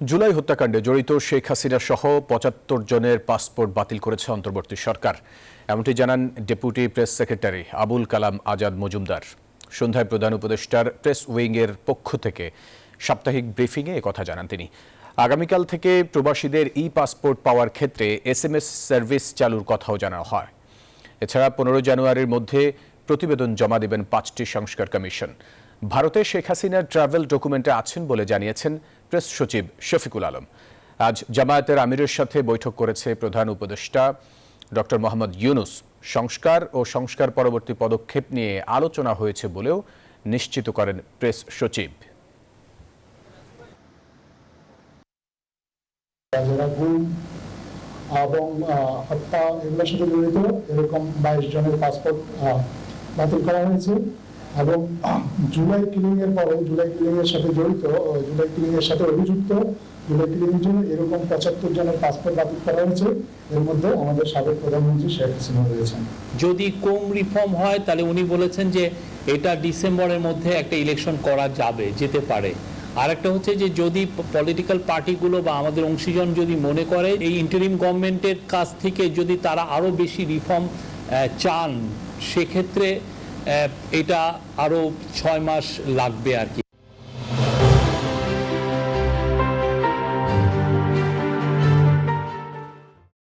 জুলাই হত্যাকাণ্ডে জড়িত শেখ হাসিনা সহ পঁচাত্তর জনের পাসপোর্ট বাতিল করেছে অন্তর্বর্তী সরকার। এমনটি জানান deputy press secretary Abul Kalam Azad Majumdar. সন্ধ্যায় প্রধান উপদেষ্টার প্রেস উইংয়ের পক্ষ থেকে সাপ্তাহিক ব্রিফিংয়ে কথা জানান তিনি। আগামীকাল থেকে প্রবাসীদের ই পাসপোর্ট পাওয়ার ক্ষেত্রে এস এম এস সার্ভিস চালুর কথাও জানানো হয়। এছাড়া পনেরো জানুয়ারির মধ্যে প্রতিবেদন জমা দেবেন পাঁচটি সংস্কার কমিশন। ভারতে শেখ হাসিনার ট্রাভেল ডকুমেন্টে আছেন বলে জানিয়েছেন প্রেস সচিব শফিকুল আলম। আজ জামায়াতের আমিরের সাথে বৈঠক করেছে প্রধান উপদেষ্টা ডক্টর মোহাম্মদ ইউনুস। সংস্কার ও সংস্কার পরবর্তী পদক্ষেপ নিয়ে আলোচনা হয়েছে বলেও নিশ্চিত করেন প্রেস সচিব। এবং হত্যা এগুলোর সাথে জড়িত। এরকম বাইশ জনের পাসপোর্ট বাতিল করা হয়েছে। এবং জুলাই কিলিং এর পরে, জুলাই কিলিং এর সাথে জড়িত জুলাই কিলিং এর সাথে অভিযুক্ত, জুলাই কিলিং এর জন্য এরকম পঁচাত্তর জনের পাসপোর্ট বাতিল করা হয়েছে। এর মধ্যে আমাদের সাবেক প্রধানমন্ত্রী শেখ হাসিনা রয়েছেন। যদি কম রিফর্ম হয়, তাহলে উনি বলেছেন যে এটা ডিসেম্বরের মধ্যে একটা ইলেকশন করা যাবে, যেতে পারে। আর একটা হচ্ছে যে যদি পলিটিক্যাল পার্টিগুলো বা আমাদের অংশীজন যদি মনে করে, এই ইন্টারিম গভর্নমেন্টের কাছ থেকে যদি তারা আরও বেশি রিফর্ম চান, সেক্ষেত্রে এটা আরও ছয় মাস লাগবে আর কি।